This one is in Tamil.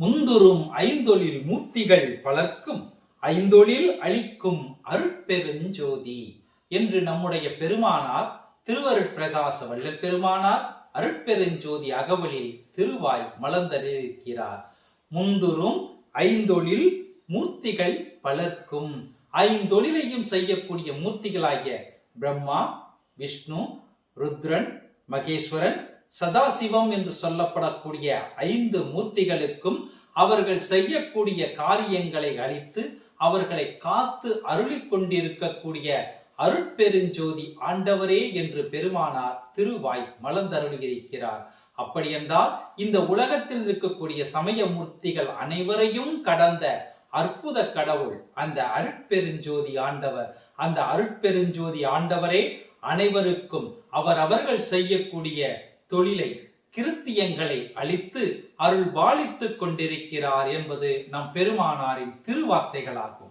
முந்துரும் ஐந்தொழில் மூர்த்திகள் பலர்க்கும் ஐந்தொழில் அளிக்கும் அருட்பெருஞ்சோதி என்று நம்முடைய பெருமானார் திருவருட்பிரகாச வல்ல பெருமானார் அருட்பெருஞ்சோதி அகவலில் திருவாய் மலர்ந்தளிக்கிறார் முந்துரும் ஐந்தொழில் மூர்த்திகள் பலர்க்கும் ஐந்தொழிலையும் செய்யக்கூடிய மூர்த்திகளாகிய பிரம்மா விஷ்ணு ருத்ரன் மகேஸ்வரன் சதாசிவம் என்று சொல்லப்படக்கூடிய ஐந்து மூர்த்திகளுக்கும் அவர்கள் செய்யக்கூடிய காரியங்களை அளித்து அவர்களை காத்து அருளி கொண்டிருக்கக்கூடிய அருட்பெருஞ்சோதி ஆண்டவரே என்று பெருமானார் திருவாய் மலர்ந்தருளியிருக்கிறார். அப்படியென்றால் இந்த உலகத்தில் இருக்கக்கூடிய சமய மூர்த்திகள் அனைவரையும் கடந்த அற்புத கடவுள் அந்த அருட்பெருஞ்சோதி ஆண்டவர். அந்த அருட்பெருஞ்சோதி ஆண்டவரே அனைவருக்கும் அவர் அவர்கள் செய்யக்கூடிய தொழிலை கிருத்தியங்களை அளித்து அருள் பாலித்துக் கொண்டிருக்கிறார் என்பது நம் பெருமானாரின் திருவார்த்தைகளாகும்.